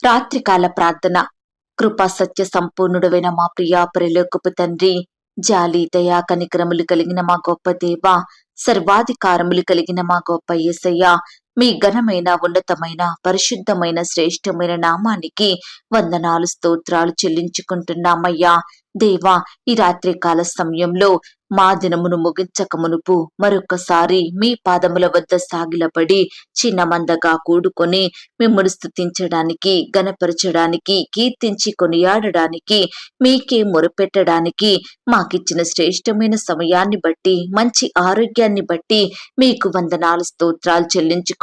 రాత్రికాల ప్రార్థన. కృపా సత్య సంపూర్ణుడవైన మా ప్రియా పరిలోకపు తండ్రి జాలి దయా కనికరములు కలిగిన మా గొప్ప దేవ సర్వాధికారములు కలిగిన మా గొప్ప ఏసయ్య మీ ఘనమైన ఉన్నతమైన పరిశుద్ధమైన శ్రేష్టమైన నామానికి వందనాలు స్తోత్రాలు చెల్లించుకుంటున్నామయ్యా. దేవా ఈ రాత్రి కాల సమయంలో మా దినమును ముగించక మునుపు మరొకసారి మీ పాదముల వద్ద సాగిలపడి చిన్నమందగా కూడుకొని మిమ్మల్ని స్థుతించడానికి గనపరచడానికి కీర్తించి కొనియాడడానికి మీకే మొరపెట్టడానికి మాకిచ్చిన శ్రేష్టమైన సమయాన్ని బట్టి మంచి ఆరోగ్యాన్ని బట్టి మీకు వందనాలు స్తోత్రాలు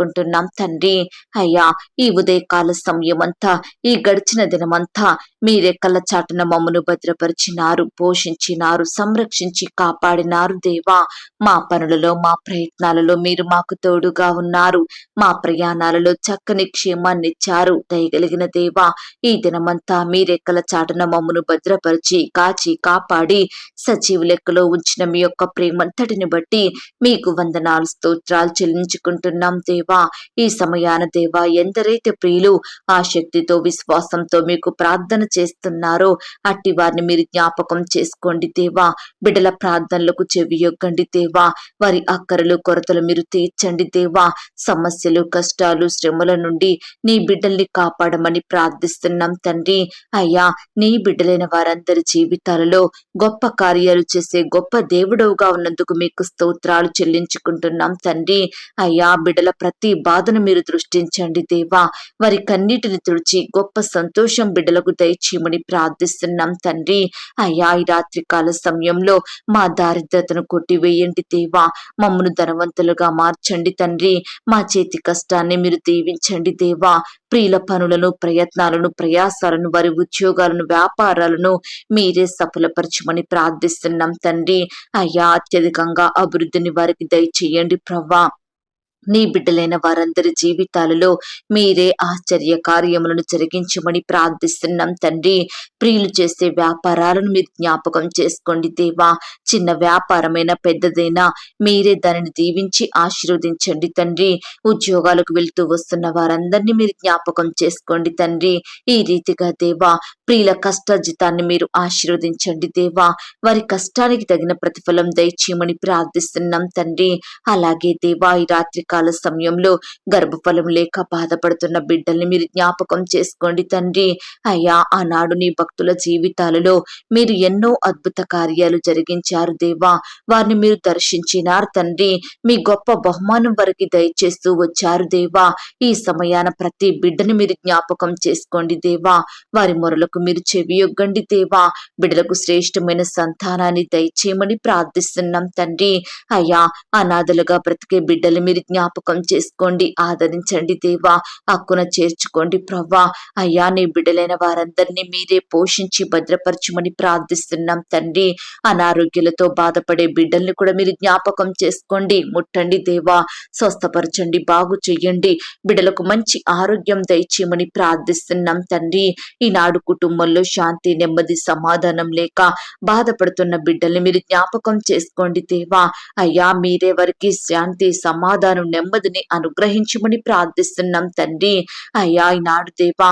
చెల్లించుకుంటున్నాం తండ్రి. అయ్యా ఈ ఉదయకాల సమయమంతా ఈ గడిచిన దినమంతా మీ రెక్కల చాటున మమ్మను భద్రపరిచినారు పోషించినారు సంరక్షించి కాపాడినారు దేవా. మా పనులలో మా ప్రయత్నాలలో మీరు మాకు తోడుగా ఉన్నారు. మా ప్రయాణాలలో చక్కని క్షేమాన్ని ఇచ్చారు దయగలిగిన దేవా. ఈ దినమంతా మీ రెక్కల చాటున మమ్మను భద్రపరిచి కాచి కాపాడి సజీవ లెక్కలో ఉంచిన మీ యొక్క ప్రేమంతటిని బట్టి మీకు వందనాలు స్తోత్రాలు చెల్లించుకుంటున్నాం దేవా. ఈ సమయాన దేవా ఎందరైతే ప్రియులు ఆ శక్తితో విశ్వాసంతో మీకు ప్రార్థన చేస్తున్నారో అట్టి వారిని మీరు జ్ఞాపకం చేసుకోండి దేవా. బిడ్డల ప్రార్థనలకు చెవియొగ్గండి దేవా. వారి అక్కరలు కొరతలు మీరు తీర్చండి దేవా. సమస్యలు కష్టాలు శ్రమల నుండి నీ బిడ్డల్ని కాపాడమని ప్రార్థిస్తున్నాం తండ్రి. అయ్యా నీ బిడ్డలైన వారందరి జీవితాలలో గొప్ప కార్యాలు చేసే గొప్ప దేవుడవుగా ఉన్నందుకు మీకు స్తోత్రాలు చెల్లించుకుంటున్నాం తండ్రి. అయ్యా బిడ్డల ప్రతి బాధను మీరు దృష్టించండి దేవా. వారి కన్నీటిని తుడిచి గొప్ప సంతోషం బిడ్డలకు దయచేయమని ప్రార్థిస్తున్నాం తండ్రి. అయ్యా ఈ రాత్రికాల సమయంలో మా దారిద్రతను కొట్టివేయండి దేవా. మమ్మను ధనవంతులుగా మార్చండి తండ్రి. మా చేతి కష్టాన్ని మీరు దీవించండి దేవా. ప్రియుల పనులను ప్రయత్నాలను ప్రయాసాలను వారి ఉద్యోగాలను వ్యాపారాలను మీరే సఫలపరచమని ప్రార్థిస్తున్నాం తండ్రి. అయ్యా అత్యధికంగా అభివృద్ధిని వారికి దయచేయండి ప్రవ్వా నీ బిడ్డలైన వారందరి జీవితాలలో మీరే ఆశ్చర్య కార్యములను జరిగించమని ప్రార్థిస్తున్నాం తండ్రి. ప్రియులు చేసే వ్యాపారాలను మీరు జ్ఞాపకం చేసుకోండి దేవా. చిన్న వ్యాపారమైన పెద్దదైనా మీరే దానిని దీవించి ఆశీర్వదించండి తండ్రి. ఉద్యోగాలకు వెళ్తూ వస్తున్న వారందరినీ మీరు జ్ఞాపకం చేసుకోండి తండ్రి. ఈ రీతిగా దేవా ప్రియుల కష్టజితాన్ని మీరు ఆశీర్వదించండి దేవా. వారి కష్టానికి తగిన ప్రతిఫలం దయచేయమని ప్రార్థిస్తున్నాం తండ్రి. అలాగే దేవా ఈ రాత్రి కాల సమయంలో గర్భఫలం లేక బాధపడుతున్న బిడ్డల్ని మీరు జ్ఞాపకం చేసుకోండి తండ్రి. అయ్యా ఆనాడు నీ భక్తుల జీవితాలలో మీరు ఎన్నో అద్భుత కార్యాలు జరిగించారు దేవా. వారిని మీరు దర్శించినారు తండ్రి. మీ గొప్ప బహుమానం వరకు దయచేస్తూ వచ్చారు దేవా. ఈ సమయాన ప్రతి బిడ్డని మీరు జ్ఞాపకం చేసుకోండి దేవా. వారి మొరలకు మీరు చెవియొగ్గండి దేవా. బిడ్డలకు శ్రేష్టమైన సంతానాన్ని దయచేయమని ప్రార్థిస్తున్నాం తండ్రి. అయ్యా అనాథలుగా బ్రతికే బిడ్డలు మీరు జ్ఞాపకం జ్ఞాపకం చేసుకోండి. ఆదరించండి దేవా. హక్కున చేర్చుకోండి ప్రవ్వా. అయ్యా నీ బిడ్డలైన వారందరినీ మీరే పోషించి భద్రపరచమని ప్రార్థిస్తున్నాం తండ్రి. అనారోగ్యాలతో బాధపడే బిడ్డల్ని కూడా మీరు జ్ఞాపకం చేసుకోండి. ముట్టండి దేవా. స్వస్థపరచండి. బాగు చెయ్యండి బిడ్డలకు మంచి ఆరోగ్యం దయచేయమని ప్రార్థిస్తున్నాం తండ్రి. ఈనాడు కుటుంబంలో శాంతి నెమ్మది సమాధానం లేక బాధపడుతున్న బిడ్డల్ని మీరు జ్ఞాపకం చేసుకోండి దేవా. అయ్యా మీరే వారికి శాంతి సమాధానం నెమ్మదిని అనుగ్రహించమని ప్రార్థిస్తున్నాం తండ్రి. అయ్యా ఈనాడు దేవా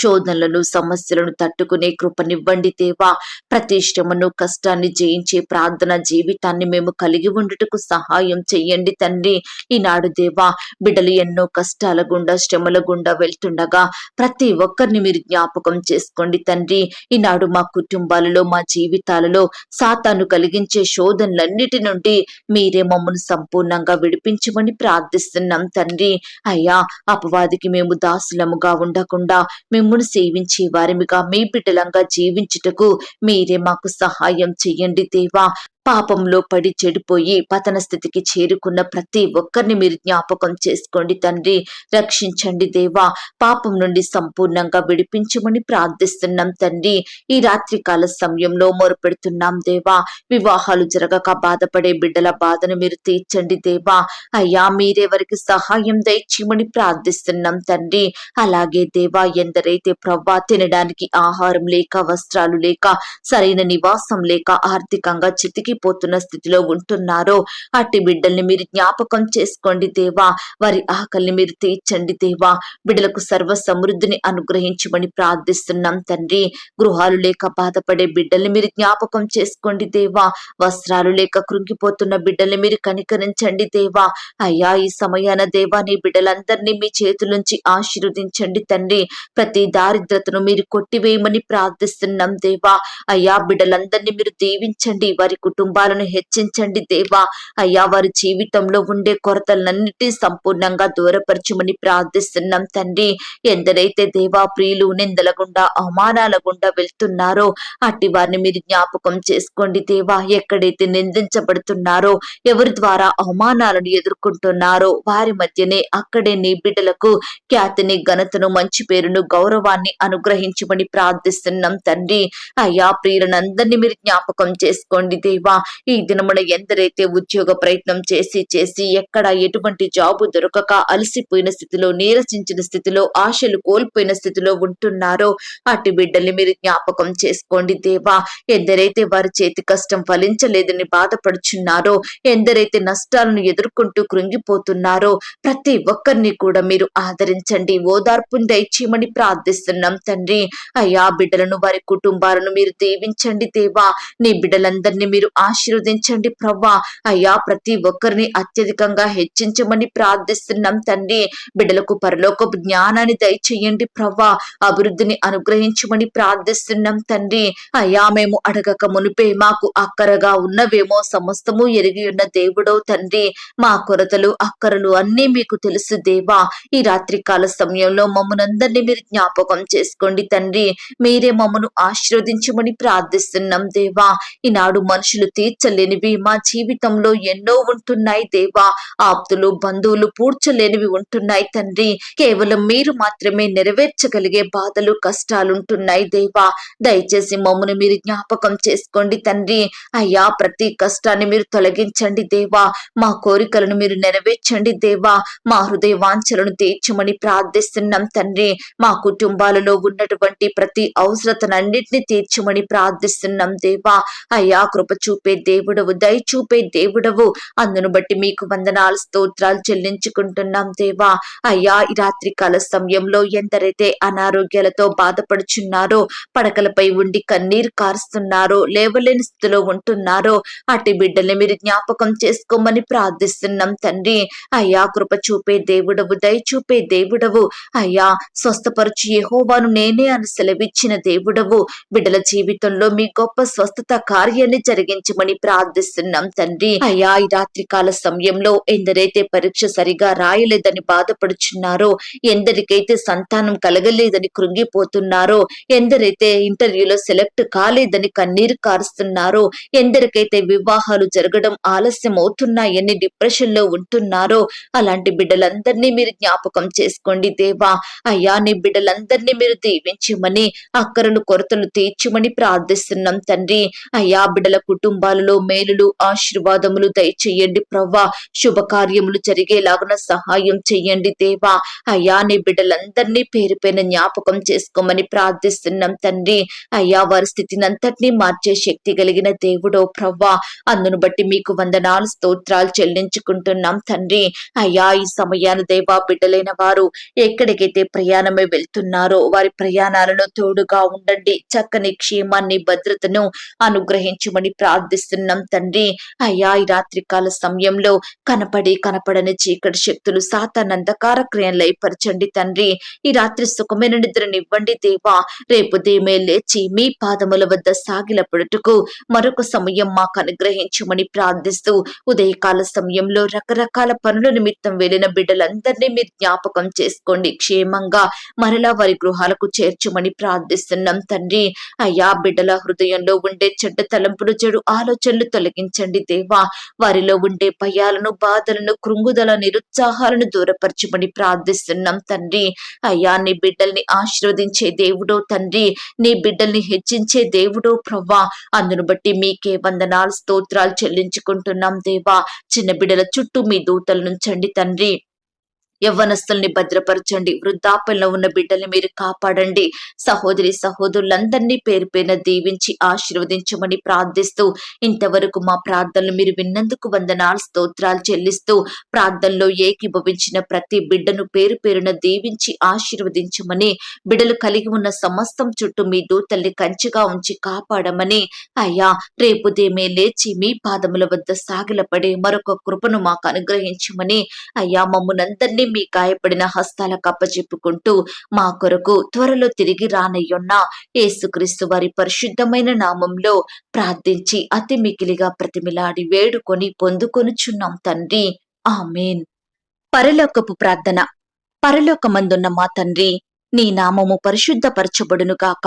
శోధనలను సమస్యలను తట్టుకునే కృపనివ్వండి దేవా. ప్రతి శ్రమను కష్టాన్ని జయించే ప్రార్థన జీవితాన్ని మేము కలిగి ఉండుటకు సహాయం చెయ్యండి తండ్రి. ఈనాడు దేవా బిడ్డలు ఎన్నో కష్టాల గుండా శ్రమల గుండా వెళ్తుండగా ప్రతి ఒక్కరిని మీరు జ్ఞాపకం చేసుకోండి తండ్రి. ఈనాడు మా కుటుంబాలలో మా జీవితాలలో సాతాను కలిగించే శోధనలన్నిటి నుండి మీరే మమ్మల్ని సంపూర్ణంగా విడిపించమని ప్రార్థిస్తున్నాం తండ్రి. అయ్యా అపవాదికి మేము దాసులముగా ఉండకుండా మేము మిమ్మును సేవించే వారిమిగా మీ బిడ్డలంగా జీవించుటకు మీరే మాకు సహాయం చెయ్యండి దేవా. పాపంలో పడి చెడిపోయి పతన స్థితికి చేరుకున్న ప్రతి ఒక్కరిని మీరు జ్ఞాపకం చేసుకోండి తండ్రి. రక్షించండి దేవా. పాపం నుండి సంపూర్ణంగా విడిపించమని ప్రార్థిస్తున్నాం తండ్రి. ఈ రాత్రికాల సమయంలో మొరుపెడుతున్నాం దేవా. వివాహాలు జరగక బాధపడే బిడ్డల బాధను మీరు తీర్చండి దేవా. అయ్యా మీరెవరికి సహాయం దయచేయమని ప్రార్థిస్తున్నాం తండ్రి. అలాగే దేవా ఎందరైతే ప్రవ్వా తినడానికి ఆహారం లేక వస్త్రాలు లేక సరైన నివాసం లేక ఆర్థికంగా చితికి కృంగిపోతున్న స్థితిలో ఉంటున్నారో. అట్టి బిడ్డల్ని మీరు జ్ఞాపకం చేసుకోండి దేవా. వారి ఆకలిని మీరు తీర్చండి దేవా. బిడ్డలకు సర్వ సమృద్ధిని అనుగ్రహించమని ప్రార్థిస్తున్నాం తండ్రి. గృహాలు లేక బాధపడే బిడ్డల్ని మీరు జ్ఞాపకం చేసుకోండి దేవా. వస్త్రాలు లేక కృంగిపోతున్న బిడ్డల్ని మీరు కనికరించండి దేవా. అయ్యా ఈ సమయాన దేవా నీ బిడ్డలందరినీ మీ చేతులుంచి ఆశీర్వదించండి తండ్రి. ప్రతి దారిద్రతను మీరు కొట్టివేయమని ప్రార్థిస్తున్నాం దేవా. అయ్యా బిడ్డలందరినీ మీరు దీవించండి. వారి కుటుంబాలను హెచ్చించండి దేవా. అయ్యా వారి జీవితంలో ఉండే కొరతలన్నిటి సంపూర్ణంగా దూరపరచమని ప్రార్థిస్తున్నాం తండ్రి. ఎందరైతే దేవా ప్రియులు నిందల గుండా అవమానాల గుండా వెళ్తున్నారో అట్టి వారిని మీరు జ్ఞాపకం చేసుకోండి దేవా. ఎక్కడైతే నిందించబడుతున్నారో ఎవరి ద్వారా అవమానాలను ఎదుర్కొంటున్నారో వారి మధ్యనే అక్కడే నీ బిడ్డలకు ఖ్యాతిని ఘనతను మంచి పేరును గౌరవాన్ని అనుగ్రహించమని ప్రార్థిస్తున్నాం తండ్రి. అయ్యా ప్రియులనందరినీ మీరు జ్ఞాపకం చేసుకోండి దేవా. ఈ దినమున ఎందరైతే ఉద్యోగ ప్రయత్నం చేసి చేసి ఎక్కడ ఎటువంటి జాబు దొరకక అలసిపోయిన స్థితిలో నీరసించిన స్థితిలో ఆశలు కోల్పోయిన స్థితిలో ఉంటున్నారో అటు బిడ్డల్ని మీరు జ్ఞాపకం చేసుకోండి దేవా. ఎందరైతే వారి చేతి కష్టం ఫలించలేదని బాధపడుచున్నారో ఎందరైతే నష్టాలను ఎదుర్కొంటూ కృంగిపోతున్నారో ప్రతి ఒక్కరిని కూడా మీరు ఆదరించండి. ఓదార్పుని దయచేయమని ప్రార్థిస్తున్నాం తండ్రి. అయ్యా బిడ్డలను వారి కుటుంబాలను మీరు దీవించండి దేవా. నీ బిడ్డలందరినీ మీరు ఆశీర్వదించండి ప్రవ్వా. అయ్యా ప్రతి ఒక్కరిని అత్యధికంగా హెచ్చించమని ప్రార్థిస్తున్నాం తండ్రి. బిడ్డలకు పరలోకపు జ్ఞానాన్ని దయచేయండి ప్రవ్వా. అభివృద్ధిని అనుగ్రహించమని ప్రార్థిస్తున్నాం తండ్రి. అయ్యా మేము అడగక మునిపే మాకు అక్కరగా ఉన్నవేమో సమస్తము ఎరిగి ఉన్న దేవుడో తండ్రి. మా కొరతలు అక్కరలు అన్నీ మీకు తెలుసు దేవా. ఈ రాత్రి కాల సమయంలో మమ్మనందరినీ మీరు జ్ఞాపకం చేసుకోండి తండ్రి. మీరే మమ్మను ఆశీర్వదించమని ప్రార్థిస్తున్నాం దేవా. ఈనాడు మనుషులు తీర్చలేనివి. మా జీవితంలో ఎన్నో ఉంటున్నాయి దేవా. ఆప్తులు బంధువులు పూడ్చలేనివి ఉంటున్నాయి తండ్రి. కేవలం మీరు మాత్రమే నెరవేర్చగలిగే బాధలు కష్టాలుంటున్నాయి దేవా. దయచేసి మమ్మను మీరు జ్ఞాపకం చేసుకోండి తండ్రి. అయ్యా ప్రతి కష్టాన్ని మీరు తొలగించండి దేవా. మా కోరికలను మీరు నెరవేర్చండి దేవా. మా హృదయ వాంఛలను తీర్చమని ప్రార్థిస్తున్నాం తండ్రి. మా కుటుంబాలలో ఉన్నటువంటి ప్రతి అవసరతనన్నింటినీ తీర్చమని ప్రార్థిస్తున్నాం దేవా. అయ్యా కృప చూపే దేవుడవు దయ చూపే దేవుడవు. అందును బట్టి మీకు వందనాలు స్తోత్రాలు చెల్లించుకుంటున్నాం దేవా. అయ్యా ఈ రాత్రి కాల సమయంలో ఎందరైతే అనారోగ్యాలతో బాధపడుచున్నారో పడకలపై ఉండి కన్నీరు కారుస్తున్నారో లేవలేని స్థితిలో ఉంటున్నారో అటు బిడ్డల్ని మీరు జ్ఞాపకం చేసుకోమని ప్రార్థిస్తున్నాం తండ్రి. అయ్యా కృప చూపే దేవుడవు దయ చూపే దేవుడవు. అయ్యా స్వస్థపరచు యెహోవాను నేనే అని సెలవిచ్చిన దేవుడవు. బిడ్డల జీవితంలో మీ గొప్ప స్వస్థత కార్యాన్ని జరిగించమని ప్రార్థిస్తున్నాం తండ్రి. అయ్యా ఈ రాత్రికాల సమయంలో ఎందరైతే పరీక్ష సరిగా రాయలేదని బాధపడుచున్నారో ఎందరికైతే సంతానం కలగలేదని కృంగిపోతున్నారో ఎందరైతే ఇంటర్వ్యూలో సెలెక్ట్ కాలేదని కన్నీరు కారుస్తున్నారో ఎందరికైతే వివాహాలు జరగడం ఆలస్యం అవుతున్నాయని డిప్రెషన్లో ఉంటున్నారో అలాంటి బిడ్డలందరినీ మీరు జ్ఞాపకం చేసుకోండి దేవా. అయ్యా నీ బిడ్డలందరినీ మీరు దీవించమని అక్కరలు కొరతలు తీర్చమని ప్రార్థిస్తున్నాం తండ్రి. అయ్యా బిడ్డల కుటుంబాలలో మేలులు ఆశీర్వాదములు దయచేయండి ప్రవ్వా. శుభకార్యములు జరిగేలాగున సహాయం చెయ్యండి దేవా. అయ్యా నీ బిడ్డలందరినీ పేరు పైన జ్ఞాపకం చేసుకోమని ప్రార్థిస్తున్నాం తండ్రి. అయ్యా వారి స్థితిని అంతటినీ మార్చే శక్తి కలిగిన దేవుడో ప్రవ్వా. అందును బట్టి మీకు వందనాలు స్తోత్రాలు చెల్లించుకుంటున్నాం తండ్రి. అయ్యా ఈ సమయాన దేవా బిడ్డలైన వారు ఎక్కడికైతే ప్రయాణమే వెళ్తున్నారో వారి ప్రయాణాలలో తోడుగా ఉండండి. చక్కని క్షేమాన్ని భద్రతను అనుగ్రహించమని ప్రార్థిస్తున్నాం తండ్రి. అయ్యా ఈ రాత్రికాల సమయంలో కనపడి కనపడని చీకటి శక్తులు సాతాన్ క్రియలు ఏర్పరచండి తండ్రి. ఈ రాత్రి సుఖమైన నిద్రనివ్వండి దేవా. రేపు దేమే లేచి మీ పాదముల వద్ద సాగిలపడుటకు మరొక సమయం మాకు అనుగ్రహించమని ప్రార్థిస్తూ ఉదయకాల సమయంలో రకరకాల పనుల నిమిత్తం వెళ్ళిన బిడ్డలందరినీ మీరు జ్ఞాపకం చేసుకోండి. క్షేమంగా మరలా వారి గృహాలకు చేర్చమని ప్రార్థిస్తున్నాం తండ్రి. అయ్యా బిడ్డల హృదయంలో ఉండే చెడ్డ తలంపులు చెడు ఆలోచనలు తొలగించండి దేవా. వారిలో ఉండే భయాలను బాధలను కృంగుదల నిరుత్సాహాలను దూరపరచమని ప్రార్థిస్తున్నాం తండ్రి. అయ్యా నీ బిడ్డల్ని ఆశీర్వదించే దేవుడో తండ్రి. నీ బిడ్డల్ని హెచ్చించే దేవుడో ప్రవ్వా. అందును బట్టి మీకే వందనాలు స్తోత్రాలు చెల్లించుకుంటున్నాం దేవా. చిన్న బిడ్డల చుట్టూ మీ దూతలు నుంచండి తండ్రి. యవ్వనస్తుల్ని భద్రపరచండి. వృద్ధాప్యంలో ఉన్న బిడ్డల్ని మీరు కాపాడండి. సహోదరి సహోదరులందరినీ పేరు పేరున దీవించి ఆశీర్వదించమని ప్రార్థిస్తూ ఇంతవరకు మా ప్రార్థనలు మీరు విన్నందుకు వందనాలు స్తోత్రాలు చెల్లిస్తూ ప్రార్థనలో ఏకీభవించిన ప్రతి బిడ్డను పేరు పేరున దీవించి ఆశీర్వదించమని బిడ్డలు కలిగి ఉన్న సమస్తం చుట్టూ మీ దూతల్ని కంచిగా ఉంచి కాపాడమని అయ్యా రేపు దేమే లేచి మీ పాదముల వద్ద సాగిలపడే మరొక కృపను మాకు అనుగ్రహించమని అయ్యా మమ్మునందరినీ మీ గాయపడిన హస్తాల కప్పచెప్పుకుంటూ మా కొరకు త్వరలో తిరిగి రానయ్యున్న యేసుక్రీస్తు వారి పరిశుద్ధమైన నామంలో ప్రార్థించి అతి మికిలిగా ప్రతిమిలాడి వేడుకొని పొందుకొనుచున్నాం తండ్రి. ఆమెన్. పరలోకపు ప్రార్థన. పరలోకమందున్న మా తండ్రి నీ నామము పరిశుద్ధపరచబడునుగాక.